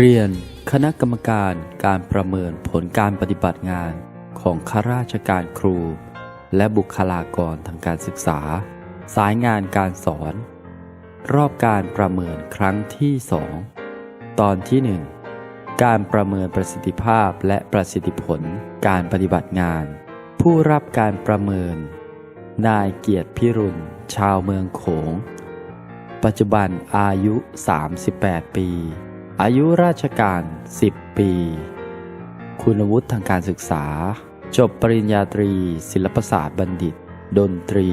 เรียนคณะกรรมการการประเมินผลการปฏิบัติงานของข้าราชการครู และบุคลากรทางการศึกษา สายงานการสอน รอบการประเมินครั้งที่2 ตอนที่ 1 การประเมินประสิทธิภาพและประสิทธิผลการปฏิบัติงาน ผู้รับการประเมิน นายเกียรติพิรุณ ชาวเมืองโขง ปัจจุบันอายุ 38 ปี อายุราชการ 10 ปี คุณวุฒิทางการศึกษา จบปริญญาตรี ศิลปศาสตร์บัณฑิต ดนตรี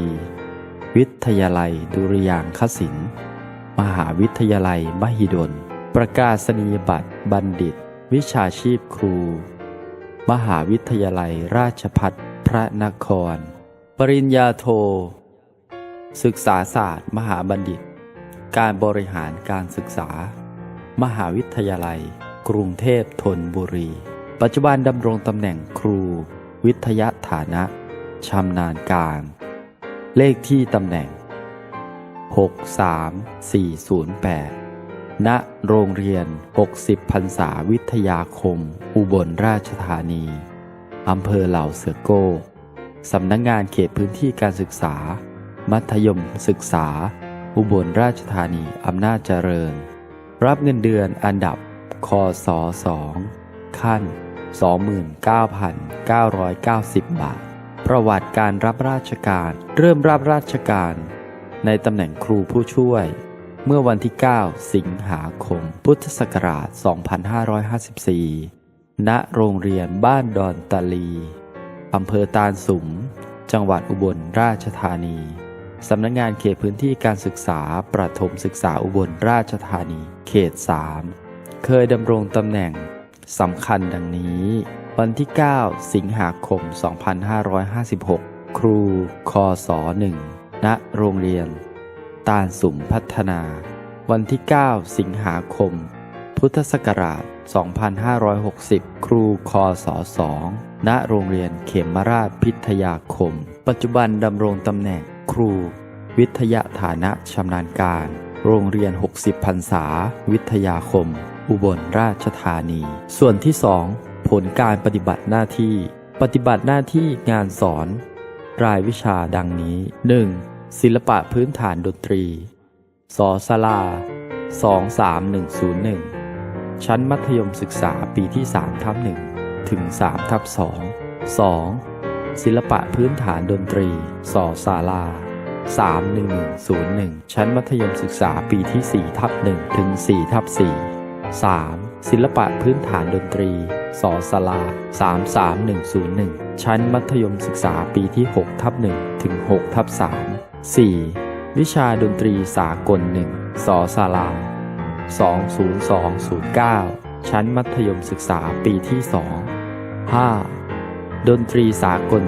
วิทยาลัยดุริยางคศิลป์มหาวิทยาลัยมหิดล ประกาศนียบัตรบัณฑิต วิชาชีพครู มหาวิทยาลัยราชพัฒพระนคร ปริญญาโท ศึกษาศาสตร์ มหาบัณฑิต การบริหารการศึกษา มหาวิทยาลัย กรุงเทพธนบุรี ปัจจุบันดำรงตำแหน่งครู วิทยาฐานะชำนาญการ เลขที่ตำแหน่ง 63408 ณโรงเรียน 60พรรษาวิทยาคม อุบลราชธานี อำเภอเหล่าเสือโก้ สำนักงงานเขตพื้นที่การศึกษา มัธยมศึกษา อุบลราชธานี อำนาจเจริญ รับเงินเดือนอันดับ คศ2ขั้น 29,990 บาท ประวัติการรับราชการ เริ่มรับราชการ ในตำแหน่งครูผู้ช่วย เมื่อวันที่ 9 สิงหาคม พุทธศักราช 2554 ณ โรงเรียนบ้านดอนตะลี อำเภอตาลสุม จังหวัดอุบลราชธานี สำนักงงานเขตพื้นที่การศึกษาประถมศึกษาอุบลราชธานี เขต 3 เคยดำรงตำแหน่งสำคัญดังนี้ วันที่ 9 สิงหาคม 2556 ครู คศ 1 ณ โรงเรียน ตาลสุมพัฒนา วันที่ 9 สิงหาคม พุทธศักราช 2560 ครูคศ2ณโรงเรียนเขมราชพิทยาคม ปัจจุบันดำรงตำแหน่งครู วิทยาฐานะชำนาญการ โรงเรียน 60พรรษา วิทยาคม อุบลราชธานี ส่วนที่ 2 ผลการปฏิบัติหน้าที่ ปฏิบัติหน้าที่งานสอน รายวิชาดังนี้ 1. ศิลปะพื้นฐานดนตรีสศลา 23101 ชั้นมัธยมศึกษาปีที่3ทับ1ถึง3ทับ2 2. ศิลปะพื้นฐานดนตรีสศาลา 31101 ชั้นมัธยมศึกษาปีที่4ทับ1ถึง4ทับ4 3. ศิลปะพื้นฐานดนตรีสศาลา 33101 ชั้นมัธยมศึกษาปีที่6ทับ1ถึง6ทับ3 4. วิชาดนตรีสากล1สศาลา20209 ชั้นมัธยมศึกษาปีที่ 2 5. ดนตรีสากล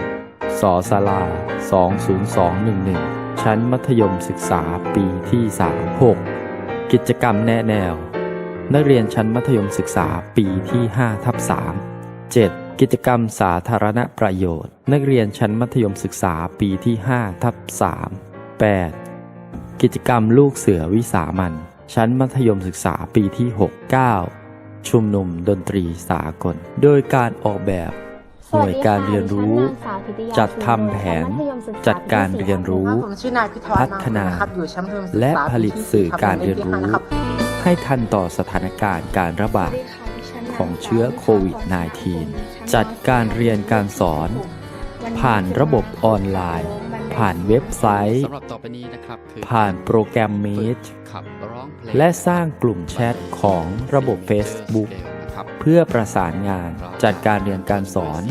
2สศาลา20211 ชั้นมัธยมศึกษาปีที่ 3 6. กิจกรรมแนะแนว นักเรียนชั้นมัธยมศึกษาปีที่5ทับ3 7. กิจกรรมสาธารณประโยชน์ นักเรียนชั้นมัธยมศึกษาปีที่5ทับ3 8. กิจกรรมลูกเสือวิสามันชั้นมัธยมศึกษาปีที่ 6 9 ชุมนุมดนตรีสากล โดยการออกแบบหน่วยการเรียนรู้ จัดทำแผน จัดการเรียนรู้ผมชื่อนายพิทวัฒพัน์ฒนานะครับอยู่ชั้นมัธยมศึกษาและผลิตสื่อการเรียนรู้ปีที่สี่คบให้ทันต่อสถานการณ์การระบาดของเชื้อโควิด -19 จัดการเรียนการสอน ผ่านระบบออนไลน์ ผ่านเว็บไซต์สำหรับต่อไปนี้นะครับคือผ่านโปรแกรม Meet ขับร้องเพลงและสร้างกลุ่มแชทของระบบ Facebook นะครับเพื่อประสานงานจัดการเรียนการสอน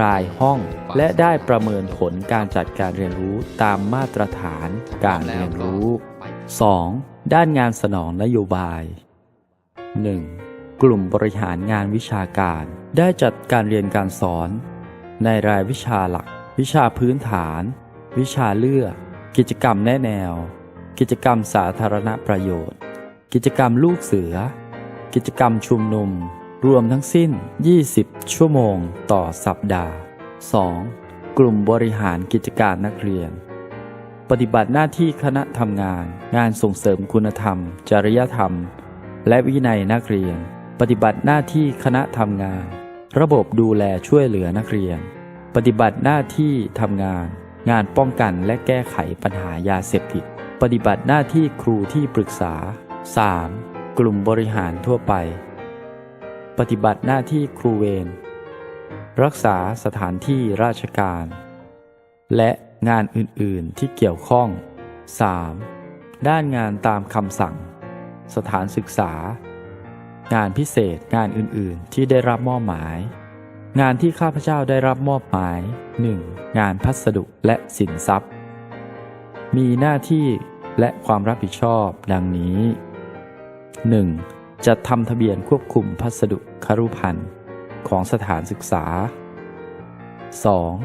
รายห้องและได้ประเมินผลการจัดการเรียนรู้ตามมาตรฐานการเรียนรู้ 2. ด้านงานสนองนโยบาย 1. กลุ่มบริหารงานวิชาการ ได้จัดการเรียนการสอน ในรายวิชาหลัก วิชาพื้นฐาน วิชาเลือก กิจกรรมแนแนว กิจกรรมสาธารณประโยชน์ กิจกรรมลูกเสือ กิจกรรมชุมนุม รวมทั้งสิ้น 20 ชั่วโมงต่อสัปดาห์ 2. กลุ่มบริหารกิจการนักเรียน ปฏิบัติหน้าที่คณะทำงาน งานส่งเสริมคุณธรรม จริยธรรม และวินัยนักเรียน ปฏิบัติหน้าที่คณะทำงาน ระบบดูแลช่วยเหลือนักเรียน ปฏิบัติหน้าที่ทำงาน งานป้องกันและแก้ไขปัญหายาเสพติด ปฏิบัติหน้าที่ครูที่ปรึกษา 3. กลุ่มบริหารทั่วไป ปฏิบัติหน้าที่ครูเวรรักษาสถานที่ราชการ และงานอื่น ๆ ที่เกี่ยวข้อง 3. ด้านงานตามคำสั่ง สถานศึกษา งานพิเศษงานอื่นๆ ที่ได้รับมอบหมาย งานที่ข้าพเจ้าได้รับมอบหมาย 1. งานพัสดุและสินทรัพย์ มีหน้าที่และความรับผิดชอบดังนี้ 1. จัดทำทะเบียนควบคุมพัสดุครุพันธ์ของสถานศึกษา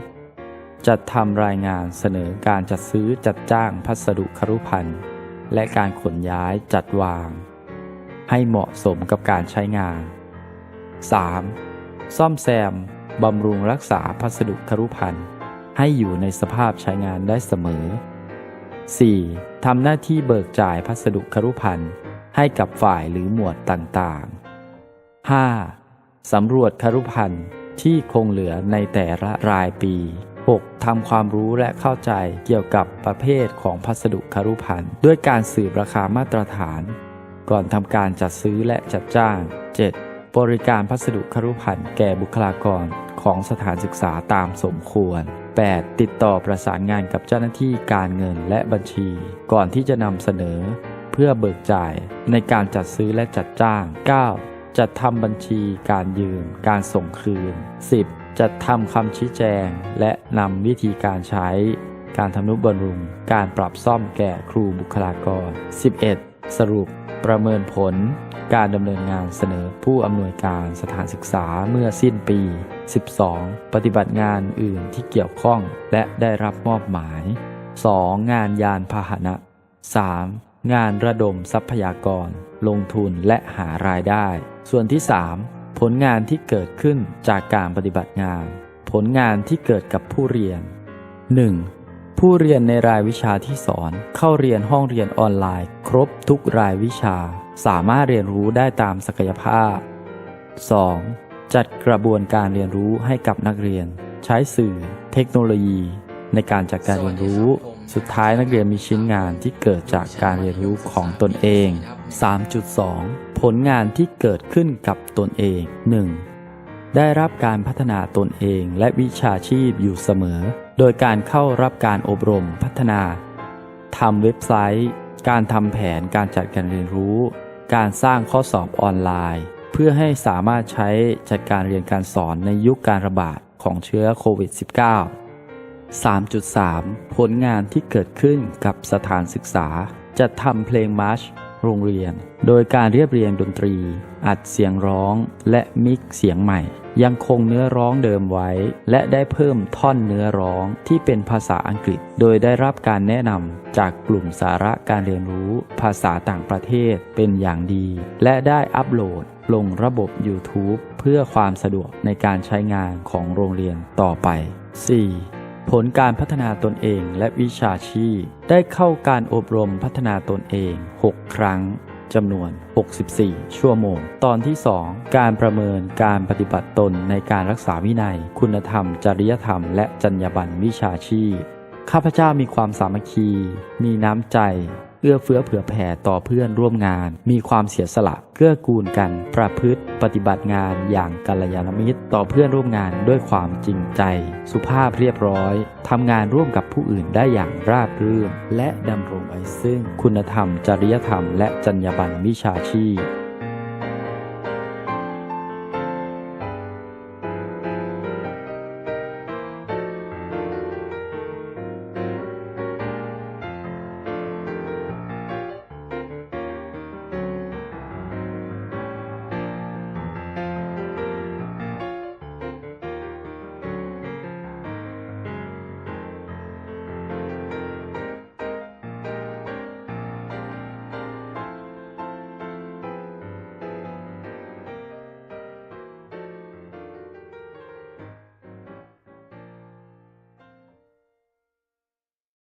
2. จัดทำรายงานเสนอการจัดซื้อจัดจ้างพัสดุครุพันธ์และการขนย้ายจัดวาง ให้เหมาะสมกับการใช้งาน 3. ซ่อมแซมบำรุงรักษาพัสดุครุพันธ์ให้อยู่ในสภาพใช้งานได้เสมอ 4. ทำหน้าที่เบิกจ่ายพัสดุครุพันธ์ให้กับฝ่ายหรือหมวดต่างๆ 5. สำรวจครุพันธ์ที่คงเหลือในแต่ละรายปี 6. ทำความรู้และเข้าใจเกี่ยวกับประเภทของพัสดุครุพันธ์ด้วยการสืบราคามาตรฐาน ก่อนทำการจัดซื้อและจัดจ้าง 7. บริการพัสดุครุพันธ์แก่บุคลากรของสถานศึกษาตามสมควร 8. ติดต่อประสานงานกับเจ้าหน้าที่การเงินและบัญชี ก่อนที่จะนำเสนอ เพื่อเบิกจ่ายในการจัดซื้อและจัดจ้าง 9. จัดทำบัญชีการยืม การส่งคืน 10. จัดทำคำชี้แจง และนำวิธีการใช้ การทำนุบำรุง การปรับซ่อมแก่ครูบุคลากร 11. สรุป ประเมินผลการดำเนินงานเสนอผู้อำนวยการสถานศึกษาเมื่อสิ้นปี 12. ปฏิบัติงานอื่นที่เกี่ยวข้องและได้รับมอบหมาย 2. งานยานพาหนะ 3. งานระดมทรัพยากร ลงทุนและหารายได้ ส่วนที่ 3. ผลงานที่เกิดขึ้นจากการปฏิบัติงาน ผลงานที่เกิดกับผู้เรียน 1. ผู้เรียนในรายวิชาที่สอน เข้าเรียนห้องเรียนออนไลน์ ครบทุกรายวิชา สามารถเรียนรู้ได้ตามศักยภาพ 2. จัดกระบวนการเรียนรู้ให้กับนักเรียน ใช้สื่อ เทคโนโลยี ในการจัดการเรียนรู้ สุดท้ายนักเรียนมีชิ้นงานที่เกิดจากการเรียนรู้ของตนเอง 3.2 ผลงานที่เกิดขึ้นกับตนเอง 1. ได้รับการพัฒนาตนเองและวิชาชีพอยู่เสมอ โดยการเข้ารับการอบรมพัฒนาทำเว็บไซต์ การทำแผนการจัดการเรียนรู้ การสร้างข้อสอบออนไลน์ เพื่อให้สามารถใช้จัดการเรียนการสอนในยุคการระบาดของเชื้อโควิด -19 3.3 ผลงานที่เกิดขึ้นกับสถานศึกษาจะทำเพลงมาร์ชโรงเรียน โดยการเรียบเรียงดนตรี อัดเสียงร้องและมิกซ์เสียงใหม่ ยังคงเนื้อร้องเดิมไว้ และได้เพิ่มท่อนเนื้อร้องที่เป็นภาษาอังกฤษ โดยได้รับการแนะนำจากกลุ่มสาระการเรียนรู้ภาษาต่างประเทศเป็นอย่างดี และได้อัปโหลดลงระบบ YouTube เพื่อความสะดวกในการใช้งานของโรงเรียนต่อไป 4. ผลการพัฒนาตนเองและวิชาชีพ ได้เข้าการอบรมพัฒนาตนเอง 6 ครั้ง จำนวน 64 ชั่วโมง ตอนที่ 2 การประเมินการปฏิบัติตนในการรักษาวินัย คุณธรรม จริยธรรม และจรรยาบรรณวิชาชีพ ข้าพเจ้ามีความสามัคคี มีน้ำใจ เอื้อเฟื้อเผื่อแผ่ต่อเพื่อนร่วมงาน มีความเสียสละเกื้อกูลกัน ประพฤติปฏิบัติงานอย่างกัลยาณมิตร ต่อเพื่อนร่วมงานด้วยความจริงใจ สุภาพเรียบร้อยทำงานร่วมกับผู้อื่นได้อย่างราบรื่น และดำรงไว้ซึ่ง คุณธรรม จริยธรรม และจรรยาบรรณวิชาชีพ